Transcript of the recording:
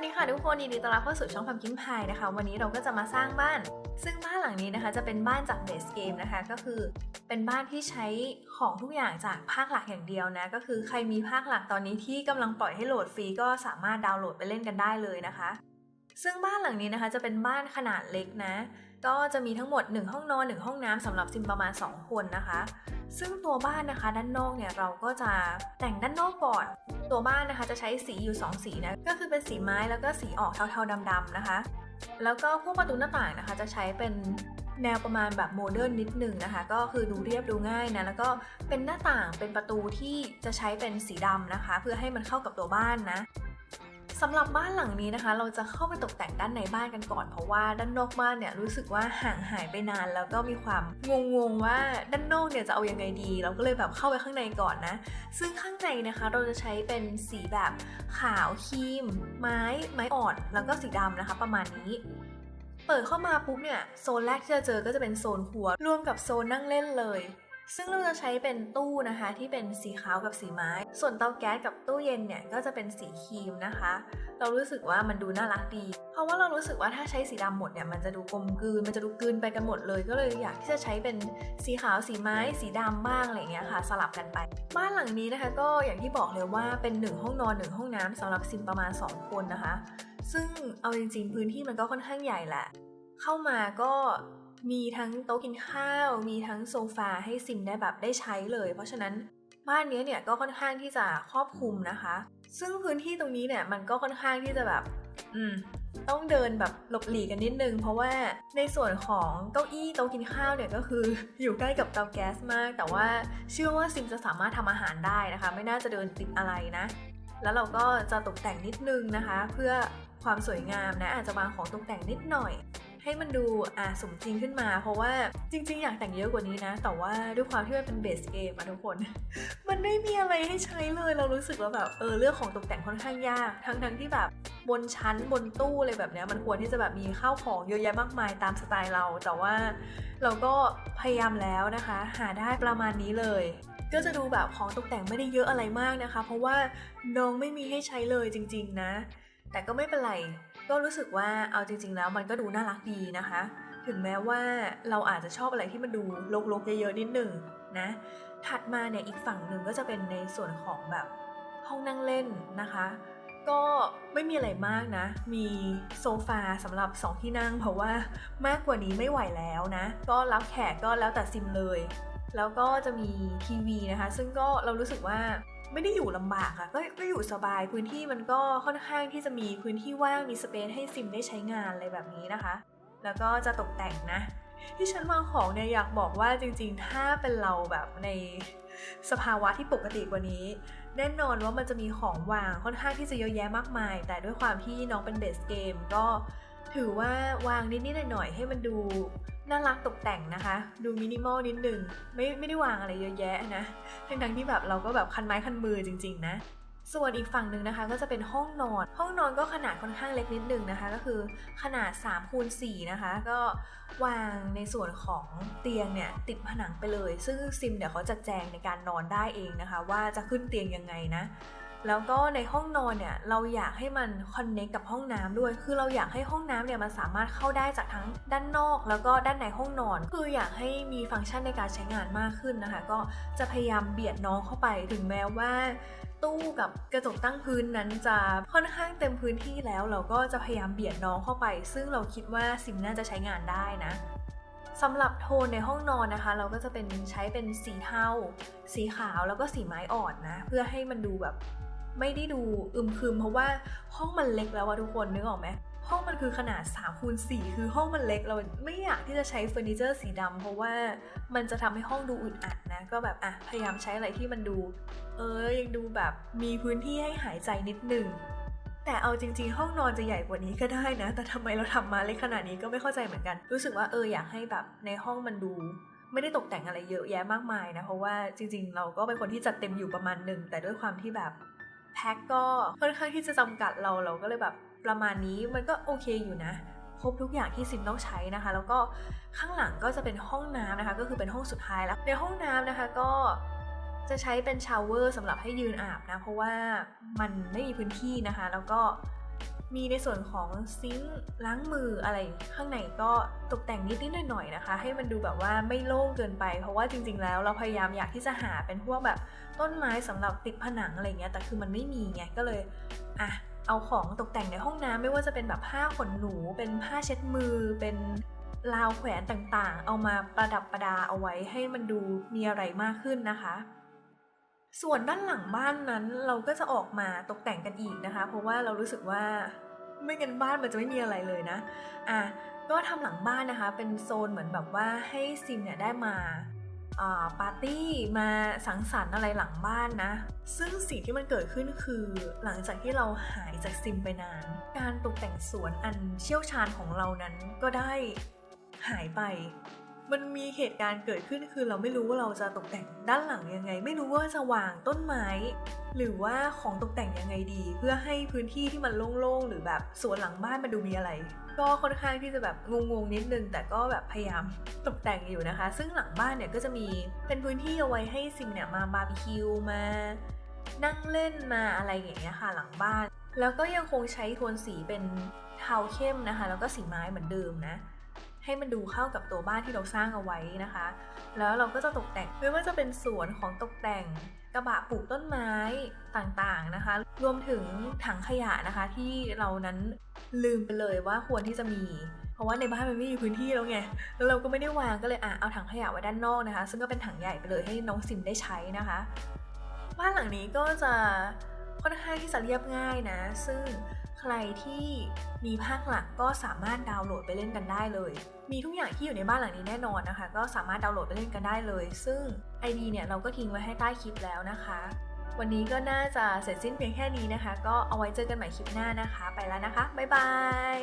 วัสดีค่ะทุกคนยินดีต้อนรับเข้าสู่ช่องพัมคิมพายนะคะ วันนี้เราก็จะมาสร้างบ้าน ซึ่งบ้านหลังนี้นะคะ จะเป็นบ้านจากเบสเกมนะคะ ก็คือเป็นบ้านที่ใช้ของทุกอย่างจากภาคหลักอย่างเดียวนะ ก็คือใครมีภาคหลักตอนนี้ที่กำลังปล่อยให้โหลดฟรีก็สามารถดาวน์โหลดไปเล่นกันได้เลยนะคะ ซึ่งบ้านหลังนี้นะคะจะเป็นบ้านขนาดเล็กนะ ก็จะมีทั้งหมด 1 ห้องนอน 1 ห้องน้ำสำหรับซิมประมาณ 2 คนนะคะ ซึ่งตัวบ้านนะคะด้านนอกเนี่ยเราก็จะแต่งด้านนอกก่อน ตัวบ้านนะคะจะใช้สีอยู่ 2 สีนะ ก็คือเป็นสีไม้แล้วก็สีออกเทาๆดำๆนะคะ แล้วก็พวกประตูหน้าต่างนะคะ จะใช้เป็นแนวประมาณแบบโมเดิร์นนิดหนึ่งนะคะ ก็คือดูเรียบดูง่ายนะ แล้วก็เป็นหน้าต่างเป็นประตูที่จะใช้เป็นสีดำนะคะ เพื่อให้มันเข้ากับตัวบ้านนะ สำหรับบ้านหลังนี้นะคะ เราจะเข้าไปตกแต่งด้านในบ้านกันก่อน เพราะว่าด้านนอกบ้านเนี่ยรู้สึกว่าห่างหายไปนาน แล้วก็มีความงงๆว่าด้านนอกเนี่ยจะเอายังไงดี เราก็เลยแบบเข้าไปข้างในก่อนนะ ซึ่งข้างในนะคะเราจะใช้เป็นสีแบบขาวครีม ไม้ไม้อ่อนแล้วก็สีดำนะคะ ประมาณนี้เปิดเข้ามาปุ๊บเนี่ยโซนแรกที่จะเจอก็จะเป็นโซนครัวรวมกับโซนนั่งเล่นเลย ซึ่งเราจะใช้เป็นตู้นะคะที่เป็นสีขาวกับสีไม้ ส่วนเตาแก๊สกับตู้เย็นเนี่ยก็จะเป็นสีครีมนะคะ เรารู้สึกว่ามันดูน่ารักดี เพราะว่าเรารู้สึกว่าถ้าใช้สีดำหมดเนี่ยมันจะดูกลมกลืน มันจะดูกลืนไปกันหมดเลย ก็เลยอยากที่จะใช้เป็นสีขาวสีไม้ สีดำบ้างอะไรอย่างเงี้ยค่ะสลับกันไป บ้านหลังนี้นะคะก็อย่างที่บอกเลยว่าเป็นหนึ่งห้องนอนหนึ่งห้องน้ำสำหรับซิมประมาณ 2 คนนะคะ ซึ่งเอาจริงๆพื้นที่มันก็ค่อนข้างใหญ่แหละ เข้ามาก็ มีทั้งโต๊ะกินข้าว มีทั้งโซฟาให้ซิมได้แบบได้ใช้เลย เพราะฉะนั้นบ้านนี้เนี่ยก็ค่อนข้างที่จะครอบคลุมนะคะ ซึ่งพื้นที่ตรงนี้เนี่ยมันก็ค่อนข้างที่จะแบบ อืม ต้องเดินแบบหลบหลีกกันนิดนึง เพราะว่าในส่วนของเก้าอี้โต๊ะกินข้าวเนี่ยก็คืออยู่ใกล้กับเตาแก๊สมาก แต่ว่าเชื่อว่าซิมจะสามารถทำอาหารได้นะคะ ไม่น่าจะเดินติดอะไรนะ แล้วเราก็จะตกแต่งนิดนึงนะคะ เพื่อความสวยงามนะอาจจะวางของตกแต่งนิดหน่อย ให้มันดูอะสมจริงขึ้นมา เพราะว่าจริง ๆ อยากแต่งเยอะกว่านี้นะ แต่ว่าด้วยความที่มันเป็นเบสเกมอะทุกคน มันไม่มีอะไรให้ใช้เลยเรารู้สึกว่าแบบเออเรื่องของตกแต่งค่อนข้างยาก ทั้งทั้งที่แบบบนชั้นบนตู้อะไรแบบนี้มันควรที่จะแบบมีข้าวของเยอะแยะมากมายตามสไตล์เรา แต่ว่าเราก็พยายามแล้วนะคะ หาได้ประมาณนี้เลยก็จะดูแบบของตกแต่งไม่ได้เยอะอะไรมากนะคะ เพราะว่าน้องไม่มีให้ใช้เลยจริง ๆ นะ แต่ก็ไม่เป็นไร ก็รู้สึกว่าเอาจริง ๆ แล้วมันก็ดูน่ารักดีนะคะ ถึงแม้ว่าเราอาจจะชอบอะไรที่มันดูรกๆเยอะๆนิดหนึ่งนะ ถัดมาเนี่ยอีกฝั่งหนึ่งก็จะเป็นในส่วนของแบบห้องนั่งเล่นนะคะ ก็ไม่มีอะไรมากนะ มีโซฟาสำหรับ 2 ที่นั่ง เพราะว่ามากกว่านี้ไม่ไหวแล้วนะ ก็รับแขกก็แล้วแต่ซิมเลย แล้วก็จะมีทีวีนะคะ ซึ่งก็เรารู้สึกว่า ไม่ได้อยู่ลำบากอะก็ก็อยู่สบายพื้นที่มันก็ค่อนข้างที่จะมีพื้นที่ว่างมีสเปซให้ซิมได้ใช้งานอะไรแบบนี้นะคะ แล้วก็จะตกแต่งนะ ที่ฉันวางของเนี่ยอยากบอกว่าจริงๆ ถ้าเป็นเราแบบในสภาวะที่ปกติกว่านี้ แน่นอนว่ามันจะมีของวางค่อนข้างที่จะเยอะแยะมากมาย แต่ด้วยความที่น้องเป็นเบสเกมก็ถือว่าวางนิดๆหน่อยๆให้มันดู น่ารักตกแต่งนะคะ ดูมินิมอลนิดนึง ไม่ไม่ได้วางอะไรเยอะแยะนะ ทั้งๆที่แบบเราก็แบบคันไม้คันมือจริง ๆ นะ ส่วนอีกฝั่งหนึ่งนะคะ ก็จะเป็นห้องนอน ห้องนอนก็ขนาดค่อนข้างเล็กนิดนึงนะคะ ก็คือขนาด3คูณ4นะคะ ก็วางในส่วนของเตียงเนี่ยติดผนังไปเลย ซึ่งซิมเดี๋ยวเขาจะแจงในการนอนได้เองนะคะ ว่าจะขึ้นเตียงยังไงนะ แล้วก็ในห้องนอนเนี่ยเราอยากให้มันคอนเน c t กับห้องน้ำด้วย คือเราอยากให้ห้องน้ำเนี่ยมันสามารถเข้าได้จากทั้งด้านนอก แล้วก็ด้านในห้องนอน คืออยากให้มีฟังก์ชันในการใช้งานมากขึ้นนะคะ ก็จะพยายามเบียดน้องเข้าไปถึงแม้ว่าตู้กับกระจกตั้งพื้นนั้นจะค่อนข้างเต็มพื้นที่แล้ว เราก็จะพยายามเบียดน้องเข้าไป ซึ่งเราคิดว่าซิมน่าจะใช้งานได้นะสำหรับโทนในห้องนอนนะคะ เราก็จะเป็นใช้เป็นสีเทาสีขาวแล้วก็สีไม้อ่อนนะ เพื่อให้มันดูแบบ ไม่ได้ดูอึมครึมเพราะว่าห้องมันเล็กแล้วอะทุกคนนึกออกไหมห้องมันคือขนาด3คูณ4คือห้องมันเล็กเราไม่อยากที่จะใช้เฟอร์นิเจอร์สีดำเพราะว่ามันจะทำให้ห้องดูอึดอัดนะ ก็แบบอะพยายามใช้อะไรที่มันดู เออยังดูแบบมีพื้นที่ให้หายใจนิดหนึ่งแต่เอาจริงๆ ห้องนอนจะใหญ่กว่านี้ก็ได้นะ แต่ทำไมเราทำมาเล็กขนาดนี้ก็ไม่เข้าใจเหมือนกัน รู้สึกว่าเอออยากให้แบบในห้องมันดู ไม่ได้ตกแต่งอะไรเยอะแยะมากมายนะ เพราะว่าจริงๆ เราก็เป็นคนที่จัดเต็มอยู่ประมาณหนึ่งแต่ด้วยความที่แบบ แพ็คก็ค่อนข้างที่จะจำกัดเราเราก็เลยแบบประมาณนี้มันก็โอเคอยู่นะครบทุกอย่างที่ซิมต้องใช้นะคะ แล้วก็ข้างหลังก็จะเป็นห้องน้ำนะคะ ก็คือเป็นห้องสุดท้ายแล้ว ในห้องน้ำนะคะก็จะใช้เป็นชาวเวอร์สำหรับให้ยืนอาบนะ เพราะว่ามันไม่มีพื้นที่นะคะ แล้วก็ มีในส่วนของซิงค์ล้างมืออะไรข้างในก็ตกแต่งนิดๆหน่อยๆนะคะ ให้มันดูแบบว่าไม่โล่งเกินไป เพราะว่าจริง ๆ แล้วเราพยายามอยากที่จะหาเป็นพวกแบบต้นไม้สำหรับติดผนังอะไรเงี้ยแต่คือมันไม่มีไงก็เลยอะเอาของตกแต่งในห้องน้ำไม่ว่าจะเป็นแบบผ้าขนหนู เป็นผ้าเช็ดมือเป็นราวแขวนต่างๆ เอามาประดับประดาเอาไว้ให้มันดูมีอะไรมากขึ้นนะคะ ส่วนด้านหลังบ้านนั้นเราก็จะออกมาตกแต่งกันอีกนะคะ เพราะว่าเรารู้สึกว่าไม่งั้นบ้านมันจะไม่มีอะไรเลยนะ อะ ก็ทำหลังบ้านนะคะ เป็นโซนเหมือนแบบว่าให้ซิมเนี่ยได้มาอ่าปาร์ตี้มาสังสรรค์อะไรหลังบ้านนะ ซึ่งสิ่งที่มันเกิดขึ้นคือหลังจากที่เราหายจากซิมไปนาน การตกแต่งสวนอันเชี่ยวชาญของเรานั้นก็ได้หายไป มันมีเหตุการณ์เกิดขึ้นคือเราไม่รู้ว่าเราจะตกแต่งด้านหลังยังไง ไม่รู้ว่าจะวางต้นไม้ หรือว่าของตกแต่งยังไงดี เพื่อให้พื้นที่ที่มันโล่งๆหรือแบบสวนหลังบ้านมันดูมีอะไร ก็ค่อนข้างที่จะแบบงงๆนิดนึง แต่ก็แบบพยายามตกแต่งอยู่นะคะ ซึ่งหลังบ้านเนี่ยก็จะมีเป็นพื้นที่เอาไว้ให้ซิมเนี่ยมาบาร์บีคิวมา นั่งเล่นมาอะไรอย่างเงี้ยค่ะหลังบ้าน แล้วก็ยังคงใช้โทนสีเป็นเทาเข้มนะคะ แล้วก็สีไม้เหมือนเดิมนะ ให้มันดูเข้ากับตัวบ้านที่เราสร้างเอาไว้นะคะ แล้วเราก็จะตกแต่งไม่ว่าจะเป็นสวนของตกแต่งกระบะปลูกต้นไม้ต่างๆนะคะ รวมถึงถังขยะนะคะ ที่เรานั้นลืมไปเลยว่าควรที่จะมี เพราะว่าในบ้านมันไม่มีพื้นที่แล้วไง แล้วเราก็ไม่ได้วางก็เลยอะเอาถังขยะไว้ด้านนอกนะคะ ซึ่งก็เป็นถังใหญ่ไปเลยให้น้องซิมได้ใช้นะคะ บ้านหลังนี้ก็จะ ค่อนข้างที่จะเรียบง่ายนะ ซึ่งใครที่มีภาคหลักก็สามารถดาวน์โหลดไปเล่นกันได้เลย มีทุกอย่างที่อยู่ในบ้านหลังนี้แน่นอนนะคะ ก็สามารถดาวน์โหลดไปเล่นกันได้เลย ซึ่ง ID เนี่ยเราก็ทิ้งไว้ให้ใต้คลิปแล้วนะคะ วันนี้ก็น่าจะเสร็จสิ้นเพียงแค่นี้นะคะ ก็เอาไว้เจอกันใหม่คลิปหน้านะคะ ไปแล้วนะคะ บ๊ายบาย